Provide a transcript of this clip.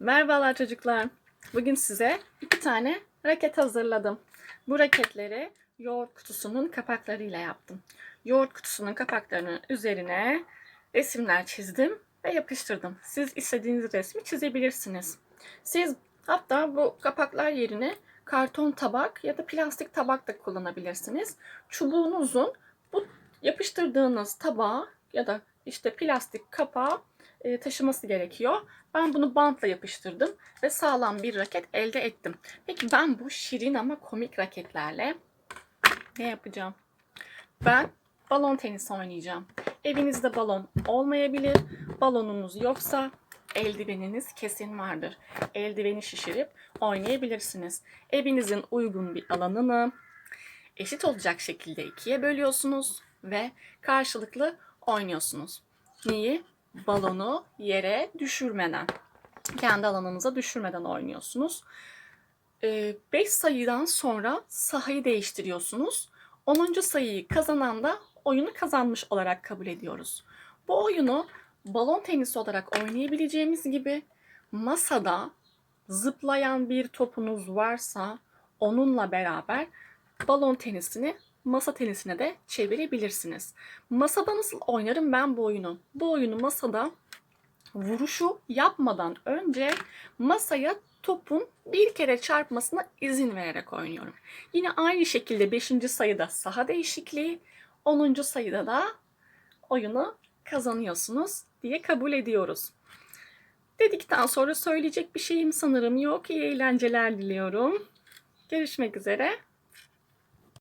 Merhabalar çocuklar. Bugün size iki tane raket hazırladım. Bu raketleri yoğurt kutusunun kapaklarıyla yaptım. Yoğurt kutusunun kapaklarının üzerine resimler çizdim ve yapıştırdım. Siz istediğiniz resmi çizebilirsiniz. Siz hatta bu kapaklar yerine karton tabak ya da plastik tabak da kullanabilirsiniz. Çubuğunuzun bu yapıştırdığınız tabağa ya da işte plastik kapağı e, taşıması gerekiyor. Ben bunu bantla yapıştırdım ve sağlam bir raket elde ettim. Peki ben bu şirin ama komik raketlerle ne yapacağım? Ben balon tenisi oynayacağım. Evinizde balon olmayabilir. Balonunuz yoksa eldiveniniz kesin vardır. Eldiveni şişirip oynayabilirsiniz. Evinizin uygun bir alanını eşit olacak şekilde ikiye bölüyorsunuz ve karşılıklı oynuyorsunuz. Neyi? Balonu yere düşürmeden, kendi alanınıza düşürmeden oynuyorsunuz. 5 sayıdan sonra sahayı değiştiriyorsunuz. 10. sayıyı kazanan da oyunu kazanmış olarak kabul ediyoruz. Bu oyunu balon tenisi olarak oynayabileceğimiz gibi masada zıplayan bir topunuz varsa onunla beraber balon tenisini masa tenisine de çevirebilirsiniz. Masada nasıl oynarım ben bu oyunu? Bu oyunu masada vuruşu yapmadan önce masaya topun bir kere çarpmasına izin vererek oynuyorum. Yine aynı şekilde 5. sayıda saha değişikliği, 10. sayıda da oyunu kazanıyorsunuz diye kabul ediyoruz. Dedikten sonra söyleyecek bir şeyim sanırım yok. İyi eğlenceler diliyorum. Görüşmek üzere.